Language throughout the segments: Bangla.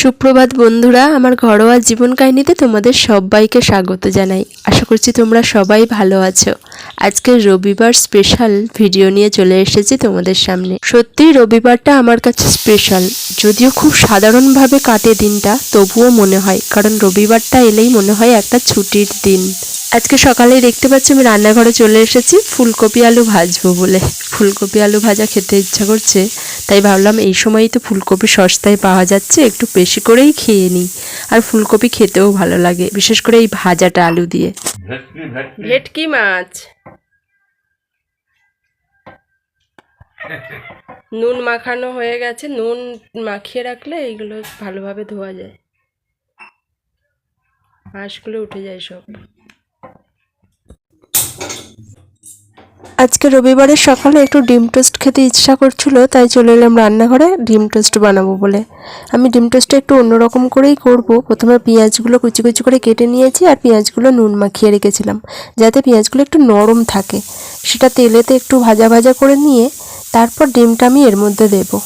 সুপ্রভাত বন্ধুরা, আমার ঘরোয়া জীবন কাহিনীতে তোমাদের সবাইকে স্বাগত জানাই। আশা করছি তোমরা সবাই ভালো আছো। আজকে রবিবার স্পেশাল ভিডিও নিয়ে চলে এসেছি তোমাদের সামনে। সত্যি, রবিবারটা আমার কাছে স্পেশাল যদিও খুব সাধারণভাবে কাটে দিনটা, তবুও মনে হয়, কারণ রবিবারটা এলেই মনে হয় একটা ছুটির দিন। আজকে সকালেই দেখতে পাচ্ছি আমি রান্নাঘরে চলে এসেছি ফুলকপি আলু ভাজবো বলে। ফুলকপি আলু ভাজা খেতে ইচ্ছা করছে তাই ভাবলাম এই সময়ই তো ফুলকপি সস্তায় পাওয়া যাচ্ছে একটু বেশি করেই খেয়ে নিই। আর ফুলকপি খেতেও ভালো লাগে বিশেষ করে এই ভাজাটা আলু দিয়ে। ভেটকি মাছ। নুন মাখানো হয়ে গেছে নুন মাখিয়ে রাখলে এইগুলো ভালোভাবে ধোয়া যায়। হাঁসগুলো উঠে যায় সব। আজকে রবিবারের সকালে একটু ডিম টোস্ট খেতে ইচ্ছা করছিল, তাই চলে এলাম রান্নাঘরে ডিম টোস্ট বানাবো বলে। আমি ডিম টোস্টটা একটু অন্যরকম করেই করব। প্রথমে পেঁয়াজগুলো কুচি কুচি করে কেটে নিয়েছি আর পেঁয়াজগুলো নুন মাখিয়ে রেখেছিলাম, যাতে পেঁয়াজগুলো একটু নরম থাকে। সেটা তেলেতে একটু ভাজা ভাজা করে নিয়ে তারপর ডিমটা আমি এর মধ্যে দেবো।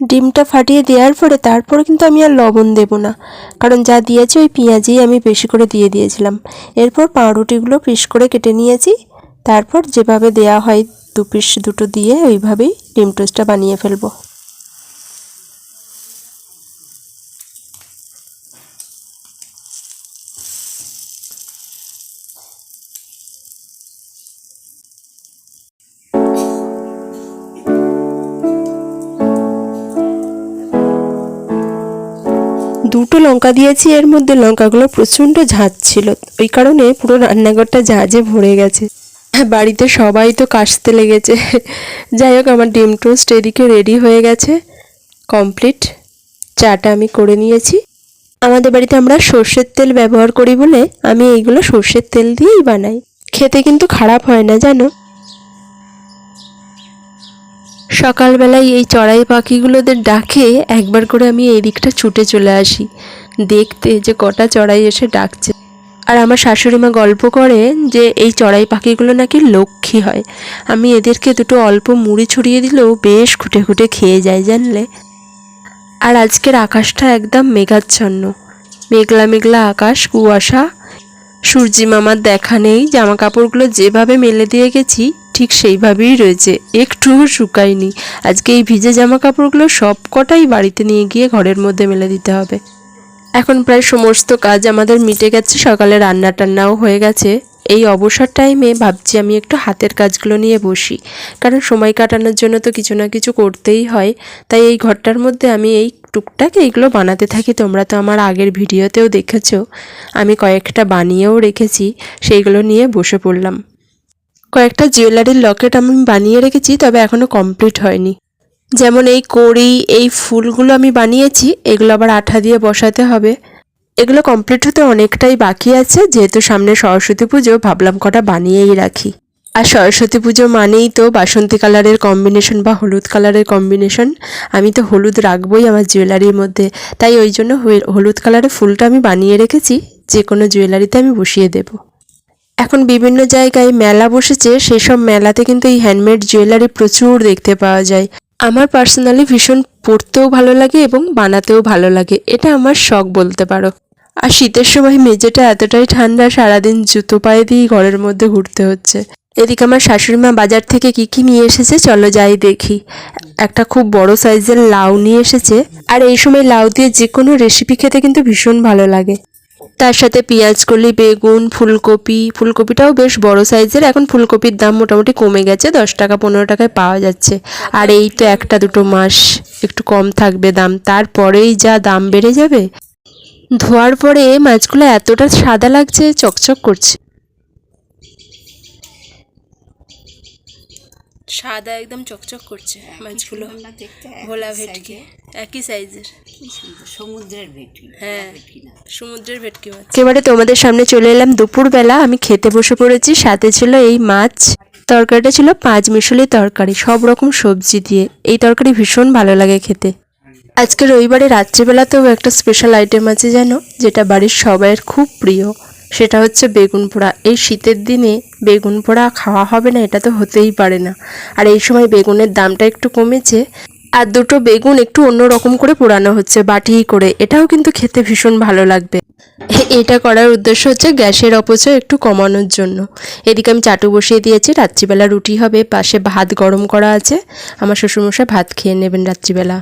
ডিমটা ফাটিয়ে দেওয়ার পরে তারপরে কিন্তু আমি আর লবণ দেব না। কারণ যা দিয়েছি ওই পেঁয়াজেই আমি বেশি করে দিয়ে দিয়েছিলাম। এরপর পাউরুটিগুলো পিস করে কেটে নিয়েছি। তারপর যেভাবে দেয়া হয় দু পিস দুটো দিয়ে ওইভাবেই ডিম টোস্টটা বানিয়ে ফেলব। দুটো লঙ্কা দিয়েছি এর মধ্যে লঙ্কাগুলো প্রচণ্ড ঝাঁজ ছিল। ওই কারণে পুরো রান্নাঘরটা ঝাঁঝে ভরে গেছে। হ্যাঁ, বাড়িতে সবাই তো কাশতে লেগেছে। যাই হোক আমার ডিম টোস্ট এদিকে রেডি হয়ে গেছে। কমপ্লিট। চাটা আমি করে নিয়েছি। আমাদের বাড়িতে আমরা সর্ষের তেল ব্যবহার করি বলে আমি এইগুলো সর্ষের তেল দিয়েই বানাই। খেতে কিন্তু খারাপ হয় না জানো? সকালবেলায় এই চড়াই পাখিগুলোদের ডাকে একবার করে আমি এই দিকটা ছুটে চলে আসি। দেখতে যে কটা চড়াই এসে ডাকছে। আর আমার শাশুড়ি মা গল্প করে যে এই চড়াই পাখিগুলো নাকি লক্ষ্মী হয়। আমি এদেরকে দুটো অল্প মুড়ি ছড়িয়ে দিলেও বেশ খুঁটে খুঁটে খেয়ে যায়, জানলে? আর আজকের আকাশটা একদম মেঘাচ্ছন্ন। মেঘলা মেঘলা আকাশ, কুয়াশা। সূর্যি মামার দেখা নেই জামা কাপড়গুলো যেভাবে মেলে দিয়ে গেছি ঠিক সেইভাবেই রয়েছে। একটুও শুকায়নি। আজকে এই ভিজে জামা কাপড়গুলো সব কটাই বাড়িতে নিয়ে গিয়ে ঘরের মধ্যে মেলে দিতে হবে। এখন প্রায় সমস্ত কাজ আমাদের মিটে গেছে, সকালে রান্না টান্নাও হয়ে গেছে। এই অবসর টাইমে ভাবছি আমি একটু হাতের কাজগুলো নিয়ে বসি। কারণ সময় কাটানোর জন্য তো কিছু না কিছু করতেই হয়। তাই এই ঘরটার মধ্যে আমি এই টুকটাক এইগুলো বানাতে থাকি। তোমরা তো আমার আগের ভিডিওতেও দেখেছ। আমি কয়েকটা বানিয়েও রেখেছি। সেইগুলো নিয়ে বসে পড়লাম। কয়েকটা জুয়েলারির লকেট আমি বানিয়ে রেখেছি, তবে এখনও কমপ্লিট হয়নি। যেমন এই কড়ি, এই ফুলগুলো আমি বানিয়েছি, এগুলো আবার আঠা দিয়ে বসাতে হবে। এগুলো কমপ্লিট হতে অনেকটাই বাকি আছে, যেহেতু সামনে সরস্বতী পুজো, ভাবলাম কটা বানিয়েই রাখি। আর সরস্বতী পুজো মানেই তো বাসন্তী কালারের কম্বিনেশন বা হলুদ কালারের কম্বিনেশন আমি তো হলুদ রাখবই আমার জুয়েলারির মধ্যে। তাই ওই জন্য হলুদ কালারের ফুলটা আমি বানিয়ে রেখেছি যে কোনো জুয়েলারিতে আমি বসিয়ে দেবো। এখন বিভিন্ন জায়গায় মেলা বসেছে, সেসব মেলাতে কিন্তু এই হ্যান্ডমেড জুয়েলারি প্রচুর দেখতে পাওয়া যায়। আমার পার্সোনালি ভীষণ পরতেও ভালো লাগে এবং বানাতেও ভালো লাগে, এটা আমার শখ বলতে পারো। আর শীতের সময় মেঝেটা এতটাই ঠান্ডা, সারাদিন জুতো পায়ে দিয়েই ঘরের মধ্যে ঘুরতে হচ্ছে। এদিকে আমার শাশুড়ি মা বাজার থেকে কি কি নিয়ে এসেছে, চলো যাই দেখি। একটা খুব বড় সাইজের লাউ নিয়ে এসেছে, আর এই সময় লাউ দিয়ে যে কোনো রেসিপি খেতে কিন্তু ভীষণ ভালো লাগে। তার সাথে পেঁয়াজকলি বেগুন, ফুলকপি। ফুলকপিটাও বেশ বড় সাইজের, এখন ফুলকপির দাম মোটামুটি কমে গেছে, দশ টাকা, পনেরো টাকায় পাওয়া যাচ্ছে। আর এই তো একটা, দুটো মাস একটু কম থাকবে দাম। তারপরেই যা দাম বেড়ে যাবে, ধোয়ার পরে মাছগুলো এতটা সাদা লাগছে, চকচক করছে। সাদা একদম চকচক করছে মাছগুলো দেখতে ভোলা ভেটকি একই সাইজের সমুদ্রের ভেটকি হ্যাঁ সমুদ্রের ভেটকি মাছ। একেবারে তোমাদের সামনে চলে এলাম দুপুরবেলা আমি খেতে বসে পড়েছি সাথে ছিল এই মাছ। তরকারিটা ছিল পাঁচ মিশালি তরকারি সব রকম সবজি দিয়ে। এই তরকারি ভীষণ ভালো লাগে খেতে। আজকে রবিবারে রাত্রিবেলাতেও একটা স্পেশাল আইটেম আছে যেন যেটা বাড়ির সবাইয়ের খুব প্রিয়। সেটা হচ্ছে বেগুন পোড়া। এই শীতের দিনে বেগুন পোড়া খাওয়া হবে না, এটা তো হতেই পারে না। আর এই সময় বেগুনের দামটা একটু কমেছে, আর দুটো বেগুন একটু অন্যরকম করে পোড়ানো হচ্ছে বাটি করে। এটাও কিন্তু খেতে ভীষণ ভালো লাগবে। এটা করার উদ্দেশ্য হচ্ছে গ্যাসের অপচয় একটু কমানোর জন্য। এদিকে আমি চাটু বসিয়ে দিয়েছি, রাত্রিবেলা রুটি হবে, পাশে ভাত গরম করা আছে। আমার শ্বশুরমশাই ভাত খেয়ে নেবেন রাত্রিবেলা।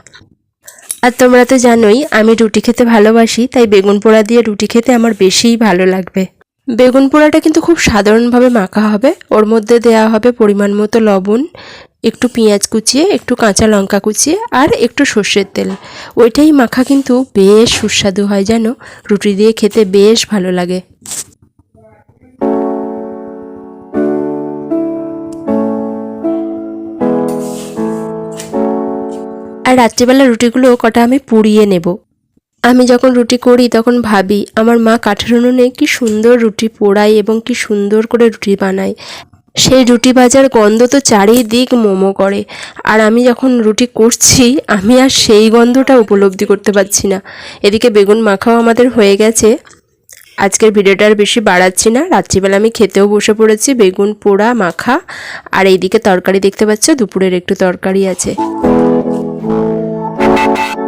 আর তোমরা তো জানোই, আমি রুটি খেতে ভালোবাসি, তাই বেগুন পোড়া দিয়ে রুটি খেতে আমার বেশিই ভালো লাগবে। বেগুন পোড়াটা কিন্তু খুব সাধারণভাবে মাখা হবে, ওর মধ্যে দেওয়া হবে পরিমাণ মতো লবণ, একটু পেঁয়াজ কুচিয়ে, একটু কাঁচা লঙ্কা কুচিয়ে, আর একটু সর্ষের তেল। ওইটাই মাখা কিন্তু বেশ সুস্বাদু হয় যেন রুটি দিয়ে খেতে বেশ ভালো লাগে। আর রাত্রিবেলা রুটিগুলো কটা আমি পুড়িয়ে নেব। আমি যখন রুটি করি, তখন ভাবি, আমার মা কাঠের উনুনে কি সুন্দর রুটি পোড়ায় এবং কি সুন্দর করে রুটি বানায়। সেই রুটি ভাজার গন্ধ তো চারিদিক মোমো করে। আর আমি যখন রুটি করছি, আমি আর সেই গন্ধটা উপলব্ধি করতে পারছি না। এদিকে বেগুন মাখাও আমাদের হয়ে গেছে। আজকের ভিডিওটা আর বেশি বাড়াচ্ছি না। রাত্রিবেলা আমি খেতেও বসে পড়েছি, বেগুন পোড়া মাখা। আর এইদিকে তরকারি দেখতে পাচ্ছ, দুপুরের একটু তরকারি আছে। you